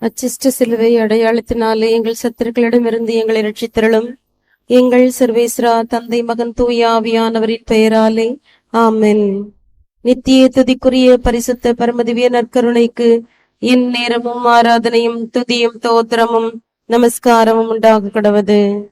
அச்சிஷ்ட சிலுவை அடையாளத்தினாலே எங்கள் சத்துருக்களிடமிருந்து எங்களை ரட்சித்தருளும் எங்கள் சர்வேஸ்ரா தந்தை மகன் தூயாவியானவரின் பெயராலே. ஆமென். நித்திய துதிக்குரிய பரிசுத்த பரமதிவிய நற்கருணைக்கு என் நேரமும் ஆராதனையும் துதியும் தோத்திரமும் நமஸ்காரமும் உண்டாக கடவது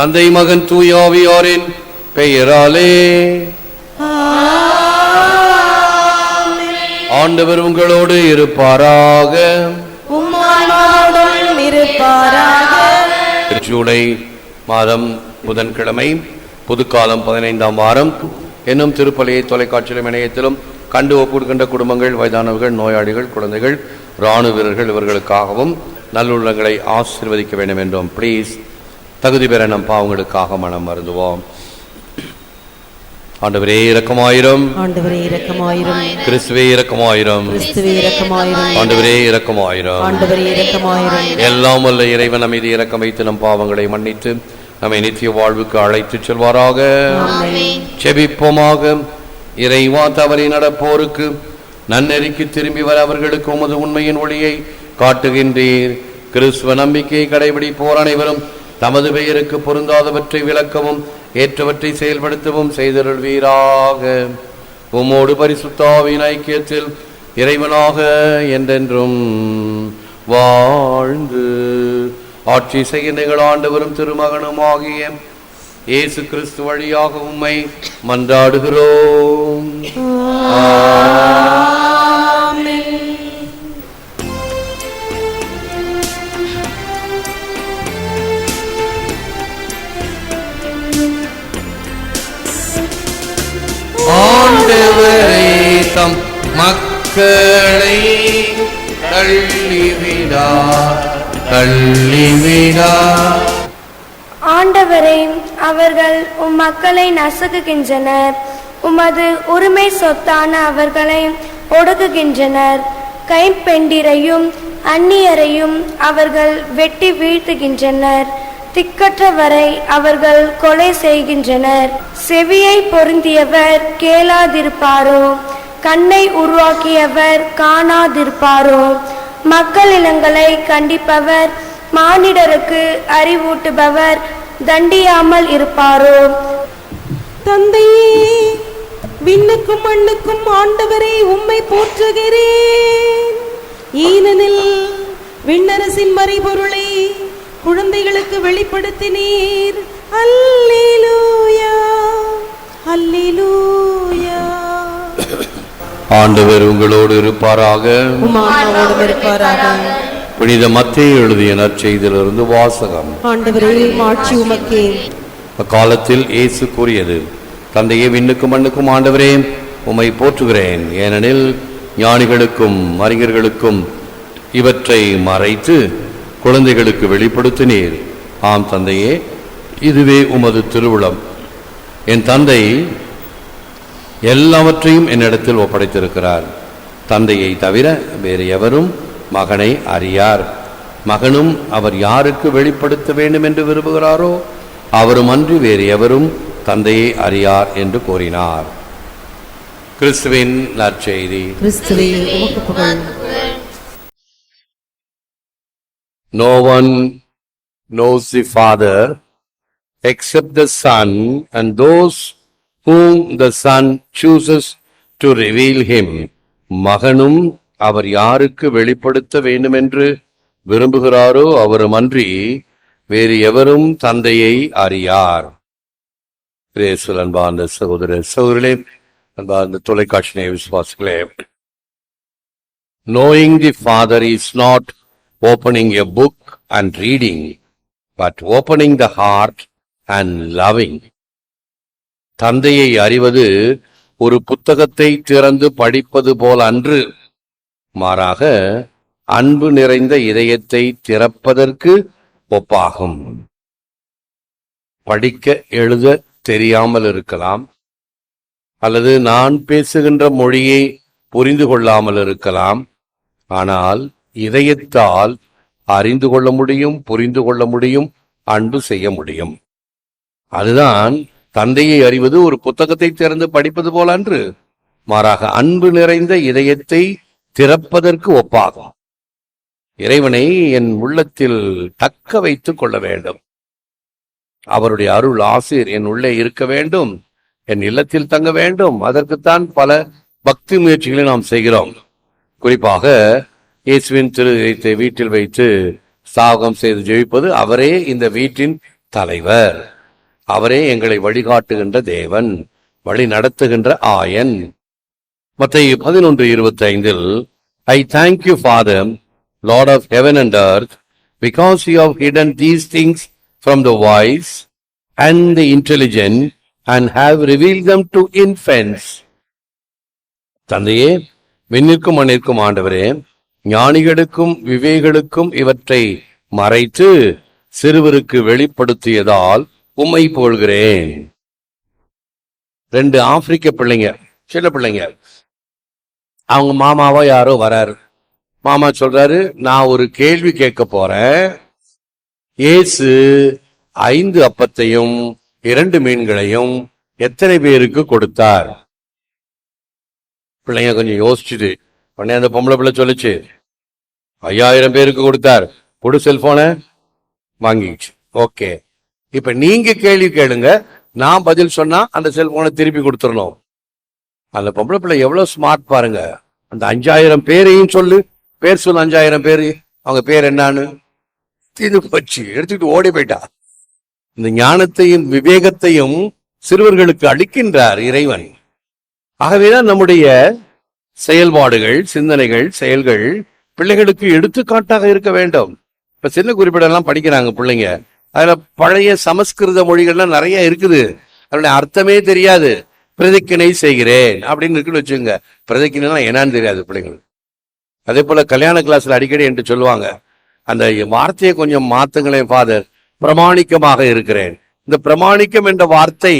தந்தை மகன் தூயாவியாரின் பெயராலே. ஆண்டவர் உங்களோடு இருப்பாராக. ஜூலை மாதம் புதன்கிழமை புதுக்காலம் பதினைந்தாம் வாரம் என்னும் திருப்பலியை தொலைக்காட்சியிலும் இணையத்திலும் கண்டு ஒப்புடுகின்ற குடும்பங்கள் வயதானவர்கள் நோயாளிகள் குழந்தைகள் இராணுவ வீரர்கள் இவர்களுக்காகவும் நல்லுள்ளங்களை ஆசீர்வதிக்க வேண்டும் என்றும் ப்ளீஸ் தகுதி பெற நம் பாவங்களுக்காக மனம் மருந்துவோம் ஆண்டவரே இரக்கமாயிரம். ஆண்டவரே இரக்கமாயிரும். கிறிஸ்துவே இரக்கமாயிரம். கிறிஸ்துவே இரக்கமாயிரும். ஆண்டவரே இரக்கமாயிரம். ஆண்டவரே இரக்கமாயிரும். எல்லாம் வல்ல இறைவன் நம்மீது இரக்கம் வைத்து நம் பாவங்களை மன்னித்து நம்மை நித்திய வாழ்வுக்கு அழைத்துச் செல்வாராக. செபிப்போமாக. இறைவா தவறி நடப்போருக்கு நன்னெறிக்கு திரும்பி வர அவர்களுக்கு உமது உண்மையின் ஒளியை காட்டுகின்றீர். கிறிஸ்துவ நம்பிக்கையை கடைபிடிப்போர் அனைவரும் தமது பெயருக்கு பொருந்தாதவற்றை விளக்கவும் ஏற்றவற்றை செயல்படுத்தவும் செய்தருள்வீராக. உம்மோடு பரிசுத்தாவின் ஐக்கியத்தில் இறைவனாக என்றென்றும் வாழ்ந்து ஆட்சி செய்ய நிகழாண்டவரும் திருமகனுமாகிய திருமகனும் ஆகிய இயேசு கிறிஸ்து வழியாக உம்மை மன்றாடுகிறோம். நசுக்குகின்றனர். உமது உரிமை சொத்தான அவர்களை ஒடுக்குகின்றனர். கைப்பெண்டிரையும் அந்நியரையும் அவர்கள் வெட்டி வீழ்த்துகின்றனர். திக்கற்றவரை அவர்கள் கொலை செய்கின்றனர். செவியை பொருந்தியவர் கேளாதிருப்பாரோ? கண்ணை உருவாக்கியவர் காணாதிருப்பாரோ? மக்கள் இனங்களை கண்டிப்பவர் மானிடருக்கு அறிவூட்டுபவர் தண்டியாமல் இருப்பாரோ? தந்தையே விண்ணுக்கும் மண்ணுக்கும் ஆண்டவரே உம்மை போற்றுகிறேன். ஏனெனில் விண்ணரசின் மறைபொருளை குழந்தைகளுக்கு வெளிப்படுத்தினீர். அல்லேலூயா அல்லேலூயா. ஆண்டவர் உங்களோடு இருப்பாராக. புனித மத்தேயு எழுதிய நற்செய்தியிலிருந்து வாசகம். ஆண்டவரே மாட்சி உமக்கே. அக்காலத்தில் இயேசு கூறியது தந்தையே விண்ணுக்கும் மண்ணுக்கும் ஆண்டவரே உம்மை போற்றுகிறேன். ஏனெனில் ஞானிகளுக்கும் அறிஞர்களுக்கும் இவற்றை மறைத்து குழந்தைகளுக்கு வெளிப்படுத்தினீர். ஆம் தந்தையே இதுவே உமது திருவுளம். என் தந்தை எல்லாவற்றையும் என்னிடத்தில் ஒப்படைத்திருக்கிறார். தந்தையை தவிர வேறு எவரும் மகனை அறியார். மகனும் அவர் யாருக்கு வெளிப்படுத்த வேண்டும் என்று விரும்புகிறாரோ அவரும் அன்றி வேறு எவரும் தந்தையை அறியார் என்று கூறினார். கிறிஸ்துவின் நற்செய்தி. No one knows the Father except the Son and those whom the Son chooses to reveal him. மகனும் அவர் யாருக்கு வெளிப்படுத்த வேண்டுமென்று விரும்புகிறாரோ அவருமன்றி வேறு எவரும் தந்தையை அறியார் பிரேசுல் அன்பார்ந்த சகோதர சகோதரே அன்பார்ந்த தொலைக்காட்சி விசுவாசிகளே knowing the father is not opening a book and reading but opening the heart and loving. தந்தையை அறிவது ஒரு புத்தகத்தை திறந்து படிப்பது போல் அன்று மாறாக அன்பு நிறைந்த இதயத்தை திறப்பதற்கு ஒப்பாகும். படிக்க எழுத தெரியாமல் இருக்கலாம். அல்லது நான் பேசுகின்ற மொழியை புரிந்து கொள்ளாமல் இருக்கலாம். ஆனால் இதயத்தால் அறிந்து கொள்ள முடியும் புரிந்து கொள்ள முடியும் அன்பு செய்ய முடியும். அதுதான் தந்தையை அறிவது ஒரு புத்தகத்தை திறந்து படிப்பது போல அன்று. மாறாக அன்பு நிறைந்த இதயத்தை திறப்பதற்கு ஒப்பாகும். இறைவனை என் உள்ளத்தில் தக்க வைத்துக் கொள்ள வேண்டும். அவருடைய அருள் ஆசிர் என் உள்ளே இருக்க வேண்டும். என் இல்லத்தில் தங்க வேண்டும். அதற்குத்தான் பல பக்தி முயற்சிகளை நாம் செய்கிறோம். குறிப்பாக இயேசுவின் திருத்தை வீட்டில் வைத்து சாகம் செய்து ஜெயிப்பது அவரே இந்த வீட்டின் தலைவர். அவரே எங்களை வழிகாட்டுகின்ற தேவன் வழி நடத்துகின்ற ஆயன். மற்ற பதினொன்று இருபத்தி ஐந்தில் I thank you father lord of heaven and earth because you have hidden these things from the wise and the intelligent and have reveal them to infants தந்தையே விண்ணிற்கும் மண்ணிற்கும் ஆண்டவரே ஞானிகளுக்கும் விவேகளுக்கும் இவற்றை மறைத்து சிறுவருக்கு வெளிப்படுத்தியதால் உம்மை போல்கிறேன் ரெண்டு ஆப்பிரிக்க பிள்ளைங்க சின்ன பிள்ளைங்க. அவங்க மாமாவோ யாரோ வராரு. மாமா சொல்றாரு நான் ஒரு கேள்வி கேட்க போறேன். ஏசு ஐந்து அப்பத்தையும் இரண்டு மீன்களையும் எத்தனை பேருக்கு கொடுத்தார்? பிள்ளைங்க கொஞ்சம் யோசிச்சுது உடனே அந்த பொம்பளை பிள்ளை சொல்லுச்சு ஐயாயிரம் பேருக்கு கொடுத்தார். கொடு செல்போனை. வாங்கிச்சு ஓகே. இப்ப நீங்க கேள்வி கேளுங்க நான் பதில் சொன்னா அந்த செல்போனை திருப்பி கொடுத்துடணும் அந்த பொம்பளை பிள்ளை எவ்வளவு ஸ்மார்ட் பாருங்க. அந்த அஞ்சாயிரம் பேரையும் சொல்லு. பேர் சொல்ல அஞ்சாயிரம் பேர். அவங்க பேர் என்னன்னு? தீர்ந்து போச்சு. எடுத்துக்கிட்டு ஓடி போயிட்டா. இந்த ஞானத்தையும் விவேகத்தையும் சிறுவர்களுக்கு அளிக்கின்றார் இறைவன். ஆகவேதான் நம்முடைய செயல்பாடுகள் சிந்தனைகள் செயல்கள் பிள்ளைகளுக்கு எடுத்துக்காட்டாக இருக்க வேண்டும். இப்ப சின்ன குறிப்பிடெல்லாம் படிக்கிறாங்க பிள்ளைங்க. அதுல பழைய சமஸ்கிருத மொழிகள்லாம் நிறைய இருக்குது. அதனுடைய அர்த்தமே தெரியாது. பிரதிக்கிணை செய்கிறேன் அப்படின்னு இருக்குன்னு வச்சுங்க பிரதிக்கிணைலாம் என்னன்னு தெரியாது பிள்ளைங்களுக்கு. அதே போல கல்யாண கிளாஸ்ல அடிக்கடி என்று சொல்லுவாங்க அந்த வார்த்தையை கொஞ்சம் மாத்துங்களேன் ஃபாதர் பிரமாணிக்கமாக இருக்கிறேன். இந்த பிரமாணிக்கம் என்ற வார்த்தை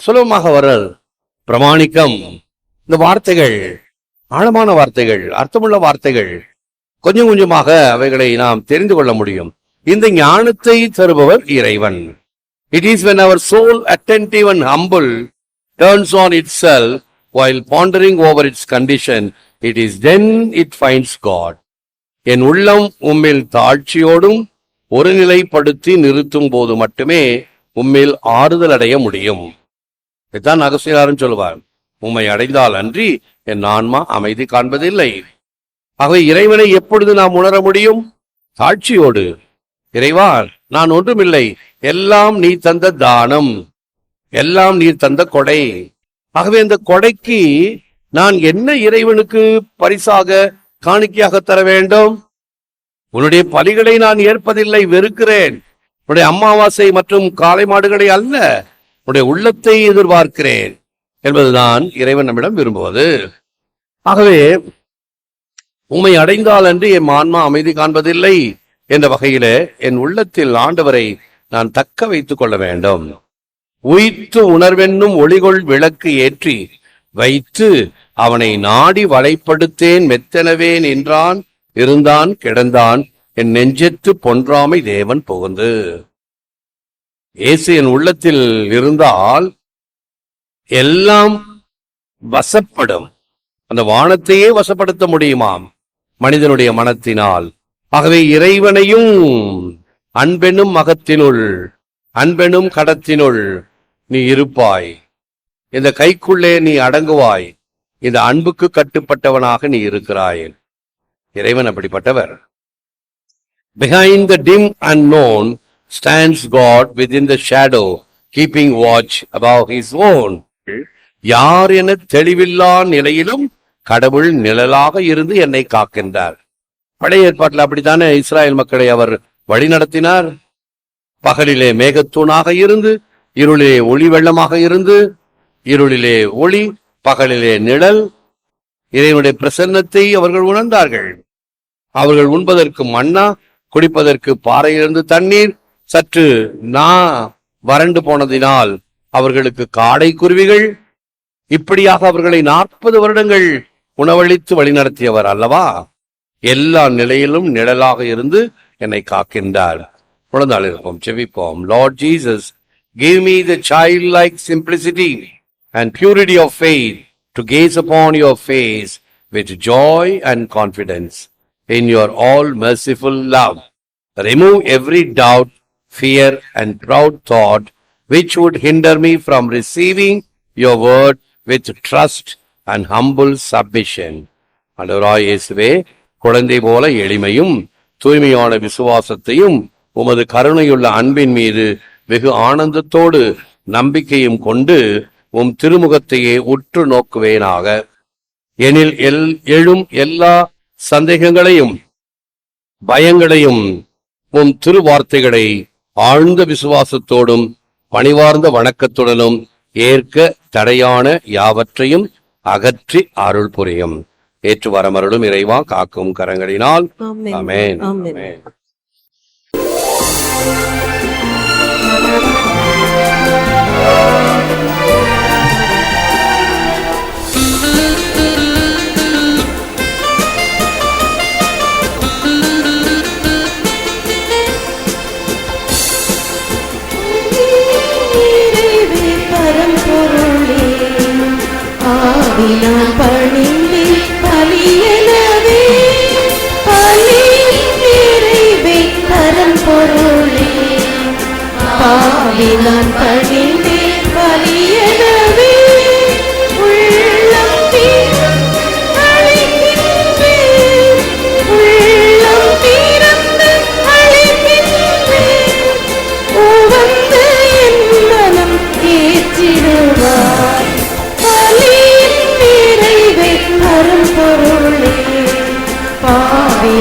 சுலபமாக வராது பிரமாணிக்கம். இந்த வார்த்தைகள் ஆழமான வார்த்தைகள் அர்த்தமுள்ள வார்த்தைகள் கொஞ்சம் கொஞ்சமாக அவைகளை நாம் தெரிந்து கொள்ள முடியும். இந்த ஞானத்தை தருபவர் இறைவன். It is when our soul attentive and humble turns on it cell while pondering over its condition it is then it finds God என் உள்ளம் உம்மில் தாழ்ச்சியோடும் ஒருநிலைப்படுத்தி நிறுத்தும் போது மட்டுமே உம்மில் ஆறுதல் அடைய முடியும். இதுதான் அகசியாரும் சொல்லுவார் உம்மை அடைந்தால் அன்றி என் ஆன்மா அமைதி காண்பதில்லை. ஆகவே இறைவனை எப்பொழுது நாம் உணர முடியும்? தாழ்ச்சியோடு. இறைவா நான் ஒன்றுமில்லை. எல்லாம் நீ தந்த தானம். எல்லாம் நீ தந்த கொடை. ஆகவே இந்த கொடைக்கு நான் என்ன இறைவனுக்கு பரிசாக காணிக்கையாக தர வேண்டும்? உன்னுடைய பலிகளை நான் ஏற்பதில்லை வெறுக்கிறேன். உன்னுடைய அமாவாசை மற்றும் காளை மாடுகளை அல்ல உன்னுடைய உள்ளத்தை எதிர்பார்க்கிறேன் என்பதுதான் இறைவன் நம்மிடம் விரும்புவது. ஆகவே உம்மை அடைந்தால் அன்று என் ஆன்மா அமைதி காண்பதில்லை என்ற வகையிலே என் உள்ளத்தில் ஆண்டவரை நான் தக்க வைத்துக் கொள்ள வேண்டும். உயித்து உணர்வென்னும் ஒளிகொள் விளக்கு ஏற்றி வைத்து அவனை நாடி வலைப்படுத்தேன் மெத்தனவேன் என்றான். இருந்தான் கிடந்தான். என் நெஞ்சத்து பொன்றாமை தேவன் புகுந்து. இயேசு என் உள்ளத்தில் இருந்தால் எல்லாம் வசப்படும். அந்த வானத்தையே வசப்படுத்த முடியுமாம்? மனிதனுடைய மனத்தினால். ஆகவே இறைவனையும் அன்பெனும் மகத்தினுள் அன்பெனும் கடத்தினுள் நீ இருப்பாய். இந்த கைக்குள்ளே நீ அடங்குவாய். இந்த அன்புக்கு கட்டுப்பட்டவனாக நீ இருக்கிறாய் இறைவன் அப்படிப்பட்டவர். Behind the dim and known stands God within the shadow keeping watch above his own யார் என தெளிவில்லா நிலையிலும் கடவுள் நிழலாக இருந்து என்னை காக்கின்றார். பழைய ஏற்பாட்டில் அப்படித்தானே இஸ்ராயல் மக்களை அவர் வழி நடத்தினார்? பகலிலே மேகத்தூணாக இருந்து இருளிலே ஒளி வெள்ளமாக இருந்து இருளிலே ஒளி பகலிலே நிழல் இறைவனுடைய பிரசன்னத்தை அவர்கள் உணர்ந்தார்கள். அவர்கள் உண்பதற்கு மண்ணா குடிப்பதற்கு பாறையிலிருந்து தண்ணீர். சற்று நா வறண்டு போனதினால் அவர்களுக்கு காடை குருவிகள். இப்படியாக அவர்களை நாற்பது வருடங்கள் உணவளித்து வழிநடத்தியவர் அல்லவா? எல்லா நிலையிலும் நிழலாக இருந்து என்னை காக்கின்றார். உணர்ந்தாளிருப்போம் செவிப்போம் lord Jesus give me the childlike simplicity and purity of faith to gaze upon your face with joy and confidence in your all merciful love. remove every doubt, fear, and proud thought which would hinder me from receiving your word with trust and humble submission. ஆண்டவராய் இயேசுவே குழந்தை போல எளிமையும் தூய்மையான விசுவாசத்தையும் உமது கருணையுள்ள அன்பின் மீது வெகு ஆனந்தத்தோடு நம்பிக்கையும் கொண்டு உம் திருமுகத்தையே உற்று நோக்குவேனாக எனில் எல் எழும் எல்லா சந்தேகங்களையும் பயங்களையும் உம் திருவார்த்தைகளை ஆழ்ந்த விசுவாசத்தோடும் பணிவார்ந்த வணக்கத்துடனும் ஏற்க தடையான யாவற்றையும் அகற்றி அருள் புரியும் ஏற்று வரமருளும் இறைவா காக்கும் கரங்களினால். அமேன் ஆமென். ஆமென். ஆவினால் பணிந்தே பலியனவே பலி நிறைவே பரம்பொருளே பாவினால் பணிந்தே பலியனவே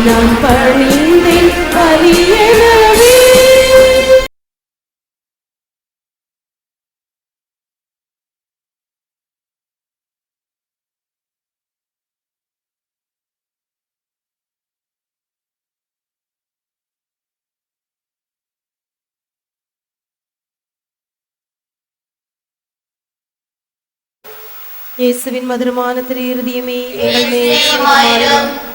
நான் பணிந்தேன் பலியனவே இயேசுவின் மதுரமான திரு இருதயமே எங்கள் மேல்